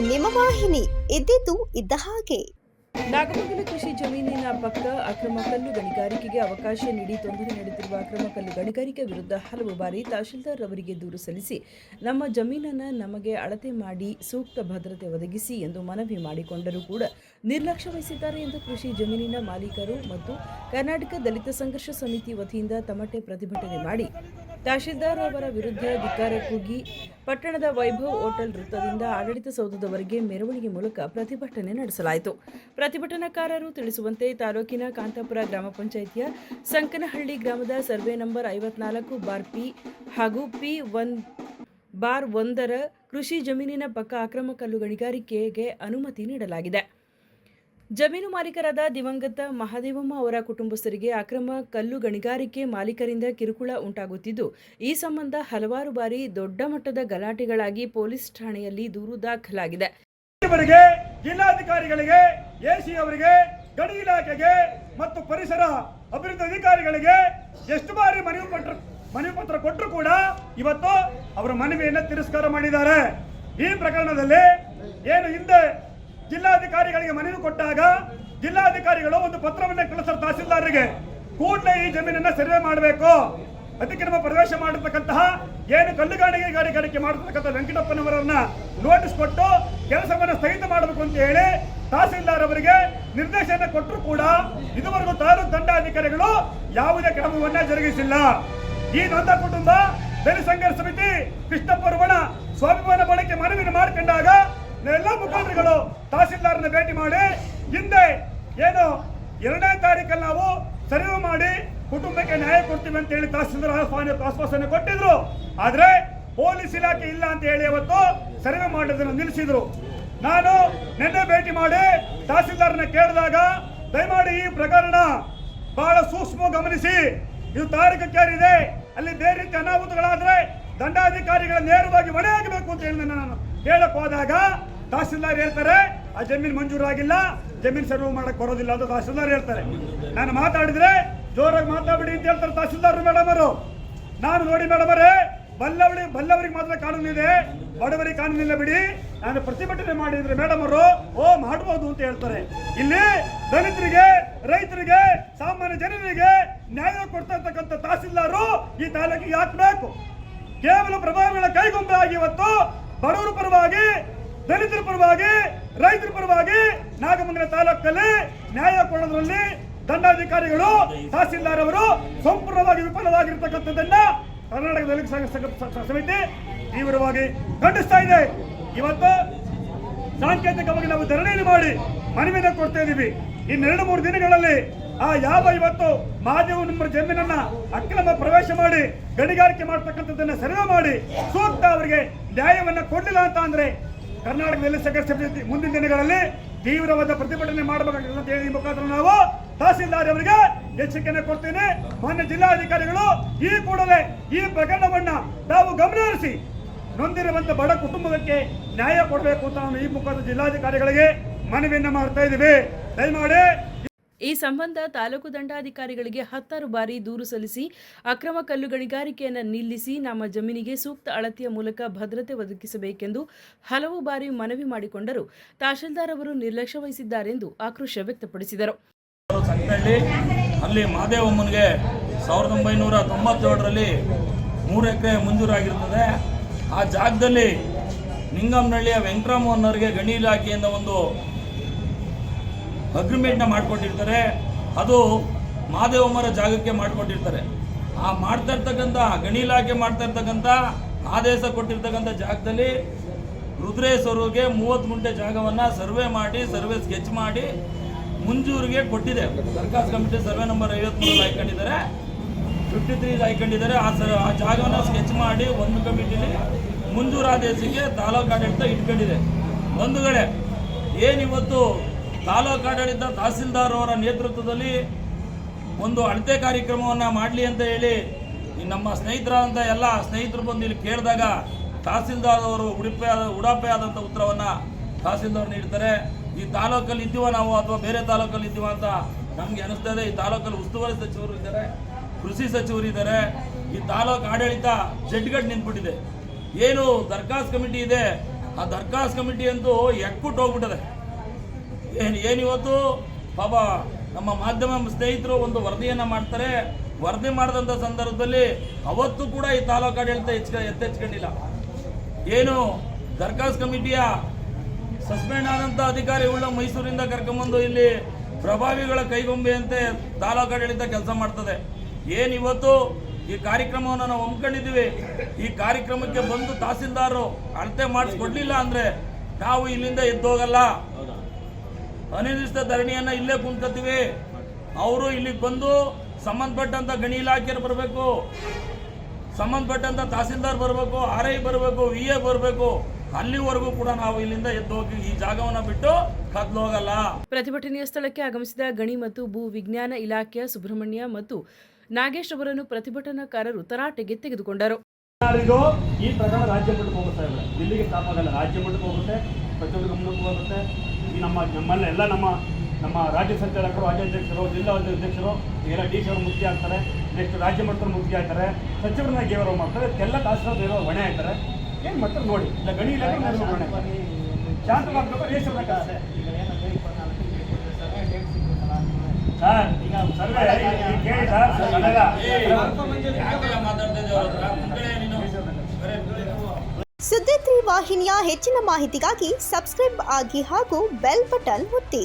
ನಿಮ್ಮ ವಾಹಿನಿ ಇದ್ದಿದ್ದು ಇದ್ದ ಹಾಗೆ. ನಾಗಮಂಗಲ ಕೃಷಿ ಜಮೀನಿನ ಪಕ್ಕ ಅಕ್ರಮ ಕಲ್ಲು ಗಣಿಗಾರಿಕೆಗೆ ಅವಕಾಶ ನೀಡಿ ತೊಂದರೆ ನೀಡುತ್ತಿರುವ ಅಕ್ರಮ ಕಲ್ಲು ಗಣಿಗಾರಿಕೆ ವಿರುದ್ಧ ಹಲವು ಬಾರಿ ತಹಶೀಲ್ದಾರ್ ಅವರಿಗೆ ದೂರು ಸಲ್ಲಿಸಿ, ನಮ್ಮ ಜಮೀನನ್ನು ನಮಗೆ ಅಳತೆ ಮಾಡಿ ಸೂಕ್ತ ಭದ್ರತೆ ಒದಗಿಸಿ ಎಂದು ಮನವಿ ಮಾಡಿಕೊಂಡರೂ ಕೂಡ ನಿರ್ಲಕ್ಷ್ಯ ವಹಿಸಿದ್ದಾರೆ ಎಂದು ಕೃಷಿ ಜಮೀನಿನ ಮಾಲೀಕರು ಮತ್ತು ಕರ್ನಾಟಕ ದಲಿತ ಸಂಘರ್ಷ ಸಮಿತಿ ವತಿಯಿಂದ ತಮಟೆ ಪ್ರತಿಭಟನೆ ಮಾಡಿ ತಹಶೀಲ್ದಾರ್ ಅವರ ವಿರುದ್ಧ ಧಿಕ್ಕಾರ ಕೂಗಿ ಪಟ್ಟಣದ ವೈಭವ್ ಹೋಟೆಲ್ ವೃತ್ತದಿಂದ ಆಡಳಿತ ಸೌಧದವರೆಗೆ ಮೆರವಣಿಗೆ ಮೂಲಕ ಪ್ರತಿಭಟನೆ ನಡೆಸಲಾಯಿತು. ಪ್ರತಿಭಟನಾಕಾರರು ತಿಳಿಸುವಂತೆ ತಾಲೂಕಿನ ಕಾಂತಾಪುರ ಗ್ರಾಮ ಪಂಚಾಯಿತಿಯ ಸಂಕನಹಳ್ಳಿ ಗ್ರಾಮದ ಸರ್ವೆ ನಂಬರ್ ಐವತ್ನಾಲ್ಕು ಬಾರ್ ಪಿ ಹಾಗೂ ಪಿ ಒನ್ ಬಾರ್ ಒಂದರ ಕೃಷಿ ಜಮೀನಿನ ಪಕ್ಕ ಅಕ್ರಮ ಕಲ್ಲು ಗಣಿಗಾರಿಕೆಗೆ ಅನುಮತಿ ನೀಡಲಾಗಿದೆ. ಜಮೀನು ಮಾಲೀಕರಾದ ದಿವಂಗತ ಮಹಾದೇವಮ್ಮ ಅವರ ಕುಟುಂಬಸ್ಥರಿಗೆ ಅಕ್ರಮ ಕಲ್ಲು ಗಣಿಗಾರಿಕೆ ಮಾಲೀಕರಿಂದ ಕಿರುಕುಳ ಉಂಟಾಗುತ್ತಿದ್ದು, ಈ ಸಂಬಂಧ ಹಲವಾರು ಬಾರಿ ದೊಡ್ಡ ಮಟ್ಟದ ಗಲಾಟೆಗಳಾಗಿ ಪೊಲೀಸ್ ಠಾಣೆಯಲ್ಲಿ ದೂರು ದಾಖಲಾಗಿದೆ. ಜಿಲ್ಲಾಧಿಕಾರಿಗಳಿಗೆ, ಎಸಿ ಅವರಿಗೆ, ಗಣಿ ಇಲಾಖೆಗೆ ಮತ್ತು ಪರಿಸರ ಅಭಿವೃದ್ಧಿ ಅಧಿಕಾರಿಗಳಿಗೆ ಎಷ್ಟು ಬಾರಿ ಮನವಿ ಪತ್ರ ಮನವಿ ಪತ್ರ ಕೊಟ್ಟರು ಕೂಡ ಇವತ್ತು ಅವರ ಮನವಿಯನ್ನು ತಿರಸ್ಕಾರ ಮಾಡಿದ್ದಾರೆ. ಈ ಪ್ರಕರಣದಲ್ಲಿ ಏನು ಹಿಂದೆ ಜಿಲ್ಲಾಧಿಕಾರಿಗಳಿಗೆ ಮನವಿ ಕೊಟ್ಟಾಗ ಜಿಲ್ಲಾಧಿಕಾರಿಗಳು ಒಂದು ಪತ್ರವನ್ನು ಕಳಿಸಲು ತಹಸೀಲ್ದಾರರಿಗೆ. ಕೂಡಲೇ ಈ ಜಮೀನನ್ನ ಸರ್ವೆ ಮಾಡಬೇಕು. ಅತಿಕ್ರಮ ಪ್ರವೇಶ ಮಾಡಿರ್ತಕ್ಕಂತಹ ಏನು ಕಲ್ಲುಗಾಣಿಗೆ ಗಾಡಿಗಾರಿಕೆ ಮಾಡತಕ್ಕಂಥ ವೆಂಕಟಪ್ಪನವರನ್ನ ನೋಟಿಸ್ ಕೊಟ್ಟು ಕೆಲಸವನ್ನು ಸ್ಥಗಿತ ಮಾಡಬೇಕು ಅಂತ ಹೇಳಿ ತಹಸೀಲ್ದಾರ್ ಅವರಿಗೆ ನಿರ್ದೇಶನ ಕೊಟ್ಟರು ಕೂಡ ಇದುವರೆಗೂ ತಾಲೂಕು ದಂಡಾಧಿಕಾರಿಗಳು ಯಾವುದೇ ಕ್ರಮವನ್ನ ಜರುಗಿಸಿಲ್ಲ. ಈ ನೊಂದ ಕುಟುಂಬ ದಲಿತ ಸಂಘರ್ಷ ಸಮಿತಿ ಕೃಷ್ಣಪ್ಪ ರುವಣ ಸ್ವಾಭಿಮಾನ ಬಳಕೆ ಮನವಿಯನ್ನು ಮಾಡಿಕೊಂಡಾಗ ಎಲ್ಲ ಮುಖಂಡರುಗಳು ತಹಸೀಲ್ದಾರ್ನ ಭೇಟಿ ಮಾಡಿ, ಹಿಂದೆ ಏನು ಎರಡನೇ ತಾರೀಕಲ್ಲಿ ನಾವು ಸರ್ವೆ ಮಾಡಿ ಕುಟುಂಬಕ್ಕೆ ನ್ಯಾಯ ಕೊಡ್ತೀವಿ ಅಂತ ಹೇಳಿ ತಹಸೀಲ್ದಾರ್ ಆಹ್ವಾನ ಆಶ್ವಾಸನೆ ಕೊಟ್ಟಿದ್ರು. ಆದ್ರೆ ಪೊಲೀಸ್ ಇಲಾಖೆ ಇಲ್ಲ ಅಂತ ಹೇಳಿ ಅವತ್ತು ಸರ್ವೆ ಮಾಡೋದನ್ನು ನಿಲ್ಲಿಸಿದ್ರು. ನಾನು ನಿನ್ನೆ ಭೇಟಿ ಮಾಡಿ ತಹಸೀಲ್ದಾರ್ನ ಕೇಳಿದಾಗ ದಯಮಾಡಿ ಈ ಪ್ರಕರಣ ಬಹಳ ಸೂಕ್ಷ್ಮ ಗಮನಿಸಿ. ಇದು ತಾರೀಖಕ್ಕೇರಿದೆ ಅಲ್ಲಿ ಬೇರೆ ರೀತಿ ಅನಾಹುತಗಳಾದ್ರೆ ದಂಡಾಧಿಕಾರಿಗಳ ನೇರವಾಗಿ ಹೊಣೆ ಆಗಬೇಕು ಅಂತ ಹೇಳಿದ ನಾನು. ಹೇಳಕ್ ಹೋದಾಗ ತಹಸೀಲ್ದಾರ್ ಹೇಳ್ತಾರೆ, ಆ ಜಮೀನು ಮಂಜೂರಾಗಿಲ್ಲ ಜಮೀನು ಸರ್ವ್ ಮಾಡಕ್ ಬರೋದಿಲ್ಲ ಅಂತ ತಹಸೀಲ್ದಾರ್ ಹೇಳ್ತಾರೆ. ನಾನು ಮಾತಾಡಿದ್ರೆ ಜೋರಾಗಿ ಮಾತಾಡ್ಬಿಡಿ ಅಂತ ಹೇಳ್ತಾರೆ ತಹಸೀಲ್ದಾರ್ ಮೇಡಮ್ ಅವರು. ನಾನು ನೋಡಿ ಮೇಡಮ್ ಅವರೇ, ಬಲ್ಲವಳಿ ಬಲ್ಲವರಿಗೆ ಮಾತ್ರ ಕಾನೂನು ಇದೆ, ಬಡವರಿಗೆ ಕಾನೂನಿಲ್ಲ ಬಿಡಿ. ನಾನು ಪ್ರತಿಭಟನೆ ಮಾಡಿದ್ರೆ ಮೇಡಮ್ ಅವರು, ಓ ಮಾಡಬಹುದು ಅಂತ ಹೇಳ್ತಾರೆ. ಇಲ್ಲಿ ದಲಿತರಿಗೆ, ರೈತರಿಗೆ, ಸಾಮಾನ್ಯ ಜನರಿಗೆ ನ್ಯಾಯ ಕೊಡ್ತಾ ಇರ್ತಕ್ಕಂಥ ತಹಸೀಲ್ದಾರು ಈ ತಾಲೂಕಿಗೆ ಹಾಕ್ಬೇಕು. ಕೇವಲ ಪ್ರಭಾವಗಳ ಕೈಗೊಂಬೆ ಇವತ್ತು ಬಡವರ ಪರವಾಗಿ, ದಲಿತರ ಪರವಾಗಿ, ರೈತರ ಪರವಾಗಿ ನಾಗಮಂಗಲ ತಾಲೂಕಲ್ಲಿ ನ್ಯಾಯ ಕೊಡೋದ್ರಲ್ಲಿ ದಂಡಾಧಿಕಾರಿಗಳು, ತಹಸೀಲ್ದಾರ್ ಅವರು ಸಂಪೂರ್ಣವಾಗಿ ವಿಫಲವಾಗಿರ್ತಕ್ಕಂಥದ್ದನ್ನ ಕರ್ನಾಟಕ ದಲಿತ ಸಂಘ ಸಂಘ- ಸ- ಸಮಿತಿ ತೀವ್ರವಾಗಿ ಖಂಡಿಸ್ತಾ ಇದೆ. ಇವತ್ತು ಸಾಂಕೇತಿಕವಾಗಿ ನಾವು ಧರಣಿಯಲ್ಲಿ ಮಾಡಿ ಮನವಿಯನ್ನು ಕೊಡ್ತಾ ಇದ್ದೀವಿ. ಇನ್ನೆರಡು ಮೂರು ದಿನಗಳಲ್ಲಿ ಆ ಯಾವ ಇವತ್ತು ಮಹಾದೇವ ನಮ್ಮ ಜಮೀನನ್ನ ಅಕ್ರಮ ಪ್ರವೇಶ ಮಾಡಿ ಗಣಿಗಾರಿಕೆ ಮಾಡ್ತಕ್ಕಂಥದ್ದನ್ನ ಸರ್ವೆ ಮಾಡಿ ಸೂಕ್ತ ಅವರಿಗೆ ನ್ಯಾಯವನ್ನ ಕೊಡಲಿಲ್ಲ ಅಂತ ಅಂದ್ರೆ ಕರ್ನಾಟಕದಲ್ಲಿ ಸಂಘರ್ಷ ಮುಂದಿನ ದಿನಗಳಲ್ಲಿ ತೀವ್ರವಾದ ಪ್ರತಿಭಟನೆ ಮಾಡಬೇಕಾಗ್ತದೆ ಅಂತ ಹೇಳಿ ಮುಖಾಂತರ ನಾವು ತಹಸೀಲ್ದಾರ್ ಅವರಿಗೆ ಎಚ್ಚರಿಕೆಯನ್ನು ಕೊಡ್ತೇನೆ. ಮಾನ್ಯ ಜಿಲ್ಲಾಧಿಕಾರಿಗಳು ಈ ಕೂಡಲೇ ಈ ಪ್ರಕರಣವನ್ನ ತಾವು ಗಮನಹರಿಸಿ ನೊಂದಿರುವಂತ ಬಡ ಕುಟುಂಬಕ್ಕೆ ನ್ಯಾಯ ಕೊಡಬೇಕು ಅಂತ ನಾನು ಈ ಮುಖಾಂತರ ಜಿಲ್ಲಾಧಿಕಾರಿಗಳಿಗೆ ಮನವಿಯನ್ನ ಮಾಡ್ತಾ ಇದ್ದೀವಿ. ದಯಮಾಡಿ ಈ ಸಂಬಂಧ ತಾಲೂಕು ದಂಡಾಧಿಕಾರಿಗಳಿಗೆ ಹತ್ತಾರು ಬಾರಿ ದೂರು ಸಲ್ಲಿಸಿ ಅಕ್ರಮ ಕಲ್ಲು ಗಣಿಗಾರಿಕೆಯನ್ನು ನಿಲ್ಲಿಸಿ ನಮ್ಮ ಜಮೀನಿಗೆ ಸೂಕ್ತ ಅಳತೆಯ ಮೂಲಕ ಭದ್ರತೆ ಒದಗಿಸಬೇಕೆಂದು ಹಲವು ಬಾರಿ ಮನವಿ ಮಾಡಿಕೊಂಡರು. ತಹಶೀಲ್ದಾರ್ ಅವರು ನಿರ್ಲಕ್ಷ್ಯ ವಹಿಸಿದ್ದಾರೆಂದು ಆಕ್ರೋಶ ವ್ಯಕ್ತಪಡಿಸಿದರು. ಅಲ್ಲಿ ಮಾದೇವಮ್ಮನಿಗೆ ಸಾವಿರದ ಒಂಬೈನೂರ ತೊಂಬತ್ತೇಳರಲ್ಲಿ ಮೂರು ಎಕರೆ ಆ ಜಾಗದಲ್ಲಿ ನಿಂಗಮ್ಮನಹಳ್ಳಿಯ ವೆಂಕಟರಾಮಣ್ಣವರಿಗೆ ಗಣಿ ಇಲಾಖೆಯಿಂದ ಒಂದು ಅಗ್ರಿಮೆಂಟ್ನ ಮಾಡಿಕೊಟ್ಟಿರ್ತಾರೆ. ಅದು ಮಾದೇವಮ್ಮರ ಜಾಗಕ್ಕೆ ಮಾಡಿಕೊಟ್ಟಿರ್ತಾರೆ. ಆ ಮಾಡ್ತಾ ಇರ್ತಕ್ಕಂಥ, ಗಣಿ ಇಲಾಖೆ ಮಾಡ್ತಾ ಇರ್ತಕ್ಕಂಥ, ಆದೇಶ ಕೊಟ್ಟಿರ್ತಕ್ಕಂಥ ಜಾಗದಲ್ಲಿ ರುದ್ರೇಶ್ವರಿಗೆ ಮೂವತ್ತು ಗುಂಟೆ ಜಾಗವನ್ನು ಸರ್ವೆ ಮಾಡಿ, ಸರ್ವೆ ಸ್ಕೆಚ್ ಮಾಡಿ ಮುಂಜೂರಿಗೆ ಕೊಟ್ಟಿದೆ. ಸರ್ಕಾರ ಕಮಿಟಿ ಸರ್ವೆ ನಂಬರ್ ಐವತ್ಮೂರಲ್ಲಿ ಹಾಕೊಂಡಿದ್ದಾರೆ. ಫಿಫ್ಟಿ ತ್ರೀ ಹಾಕೊಂಡಿದ್ದಾರೆ. ಆ ಸರ್, ಆ ಜಾಗವನ್ನು ಸ್ಕೆಚ್ ಮಾಡಿ ಒಂದು ಕಮಿಟಿಲಿ ಮುಂಜೂರಾದೇಶಕ್ಕೆ ತಾಲೂಕು ಆಡಳಿತ ಇಟ್ಕೊಂಡಿದೆ. ಬಂಧುಗಳೇ ಏನಿವತ್ತು ತಾಲೂಕು ಆಡಳಿತ ತಹಸೀಲ್ದಾರ್ ಅವರ ನೇತೃತ್ವದಲ್ಲಿ ಒಂದು ಅಳತೆ ಕಾರ್ಯಕ್ರಮವನ್ನು ಮಾಡಲಿ ಅಂತ ಹೇಳಿ ನಮ್ಮ ಸ್ನೇಹಿತರಾದಂಥ ಎಲ್ಲ ಸ್ನೇಹಿತರು ಬಂದು ಇಲ್ಲಿ ಕೇಳಿದಾಗ ತಹಸೀಲ್ದಾರ್ ಅವರು ಉಡುಪೆ ಉಡಾಪೆ ಆದಂಥ ಉತ್ತರವನ್ನು ತಹಸೀಲ್ದಾರ್ ನೀಡ್ತಾರೆ. ಈ ತಾಲೂಕಲ್ಲಿ ಇದ್ದೀವ ನಾವು ಅಥವಾ ಬೇರೆ ತಾಲೂಕಲ್ಲಿ ಇದ್ದೀವ ಅಂತ ನಮಗೆ ಅನಿಸ್ತಾ ಇದೆ. ಈ ತಾಲೂಕಲ್ಲಿ ಉಸ್ತುವಾರಿ ಸಚಿವರು ಇದ್ದಾರೆ, ಕೃಷಿ ಸಚಿವರು ಇದ್ದಾರೆ. ಈ ತಾಲೂಕು ಆಡಳಿತ ಜಡ್ಗಡ್ ನಿಂತ್ಬಿಟ್ಟಿದೆ. ಏನು ದರ್ಖಾಸ್ ಕಮಿಟಿ ಇದೆ. ಆ ದರ್ಖಾಸ್ ಕಮಿಟಿ ಅಂತೂ ಎಕ್ಕುಟ್ಟು ಹೋಗ್ಬಿಟ್ಟದೆ. ಏನಿವತ್ತು ಪಾಪ ನಮ್ಮ ಮಾಧ್ಯಮ ಸ್ನೇಹಿತರು ಒಂದು ವರದಿಯನ್ನು ಮಾಡ್ತಾರೆ. ವರದಿ ಮಾಡಿದಂಥ ಸಂದರ್ಭದಲ್ಲಿ ಅವತ್ತು ಕೂಡ ಈ ತಾಲೂಕಾಡಳಿತ ಹೆಚ್ಚ ಎತ್ತೆಚ್ಕೊಂಡಿಲ್ಲ. ಏನು, ದರ್ಖಾಸ್ ಕಮಿಟಿಯ ಸಸ್ಪೆಂಡ್ ಆದಂಥ ಅಧಿಕಾರಿಗಳನ್ನ ಮೈಸೂರಿಂದ ಕರ್ಕೊಂಬಂದು ಇಲ್ಲಿ ಪ್ರಭಾವಿಗಳ ಕೈಗೊಂಬೆಯಂತೆ ತಾಲೂಕಾಡಳಿತ ಕೆಲಸ ಮಾಡ್ತದೆ. ಏನಿವತ್ತು ಈ ಕಾರ್ಯಕ್ರಮವನ್ನು ನಾವು ಹಮ್ಮಿಕೊಂಡಿದ್ದೀವಿ ಈ ಕಾರ್ಯಕ್ರಮಕ್ಕೆ ಬಂದು ತಹಸೀಲ್ದಾರರು ಅಳತೆ ಮಾಡಿಸ್ಕೊಡ್ಲಿಲ್ಲ ಅಂದ್ರೆ ನಾವು ಇಲ್ಲಿಂದ ಎದ್ದೋಗಲ್ಲ. ಅನಿರ್ದಿಷ್ಟ ಧರಣಿಯನ್ನ ಇಲ್ಲೇ ಕುಂತೀವಿ ಅವರು ಇಲ್ಲಿಗೆ ಬಂದು ಸಂಬಂಧಪಟ್ಟಂತ ಗಣಿ ಇಲಾಖೆಯರು ಬರಬೇಕು ಸಂಬಂಧಪಟ್ಟಂತ ತಹಸೀಲ್ದಾರ್ ಬರಬೇಕು ಆರ್ ಐ ಬರಬೇಕು ವಿ ಎ ಬರಬೇಕು. ಅಲ್ಲಿವರೆಗೂ ಕೂಡ ನಾವು ಇಲ್ಲಿಂದ ಎದ್ದು ಹೋಗಿ ಈ ಜಾಗವನ್ನು ಬಿಟ್ಟು ಕದ್ಲು ಹೋಗಲ್ಲ. ಪ್ರತಿಭಟನೆಯ ಸ್ಥಳಕ್ಕೆ ಆಗಮಿಸಿದ ಗಣಿ ಮತ್ತು ಭೂ ವಿಜ್ಞಾನ ಇಲಾಖೆಯ ಸುಬ್ರಹ್ಮಣ್ಯ ಮತ್ತು ನಾಗೇಶ್ ಅವರನ್ನು ಪ್ರತಿಭಟನಾಕಾರರು ತರಾಟೆಗೆ ತೆಗೆದುಕೊಂಡರು. ಈ ಪ್ರಕರಣ ರಾಜ್ಯ ಮಟ್ಟಕ್ಕೆ ಹೋಗುತ್ತೆ ದಿಲ್ಲಿಗೆ ಸ್ಟಾಪ್ ಆಗಲ್ಲ ರಾಜ್ಯ ಮಟ್ಟಕ್ಕೆ ಹೋಗುತ್ತೆ ಪ್ರತಿಯೊಂದು ಗಮನಕ್ಕೂ ಹೋಗುತ್ತೆ ನಮ್ಮ ನಮ್ಮಲ್ಲಿ ಎಲ್ಲ ನಮ್ಮ ನಮ್ಮ ರಾಜ್ಯ ಸಂಚಾಲಕರು ರಾಜ್ಯಾಧ್ಯಕ್ಷರು, ಜಿಲ್ಲಾ ಅಧ್ಯಕ್ಷರು, ಎಲ್ಲ ಡಿ ಸಿ ಅವರು ಮುಖ್ಯ ಆಗ್ತಾರೆ. ನೆಕ್ಸ್ಟ್ ರಾಜ್ಯ ಮಟ್ಟದ ಮುಖ್ಯ ಆಗ್ತಾರೆ. ಸಚಿವರನ್ನ ಗೇವರು ಮಾಡ್ತಾರೆ. ಎಲ್ಲ ತಹಸೀಲ್ದಾರ್ ಇರೋ ಹೊಣೆ ಆಗ್ತಾರೆ. ಏನು ಮಾಡ್ತಾರೆ ನೋಡಿ. ಇಲ್ಲ, ಗಣಿ ಇಲ್ಲ ಹೊಣೆ ಶಾಂತವಾಗಬೇಕು ರೇಷನ್ ಸರ್, ಈಗ ಸರ್ವೆ ಕೇಳಿ ಸರ್ ಸುದ್ದಿ ತ್ರೀ ವಾಹಿನಿಯ ಹೆಚ್ಚಿನ ಮಾಹಿತಿಗಾಗಿ ಸಬ್ಸ್ಕ್ರೈಬ್ ಆಗಿ ಹಾಗೂ ಬೆಲ್ ಬಟನ್ ಒತ್ತಿ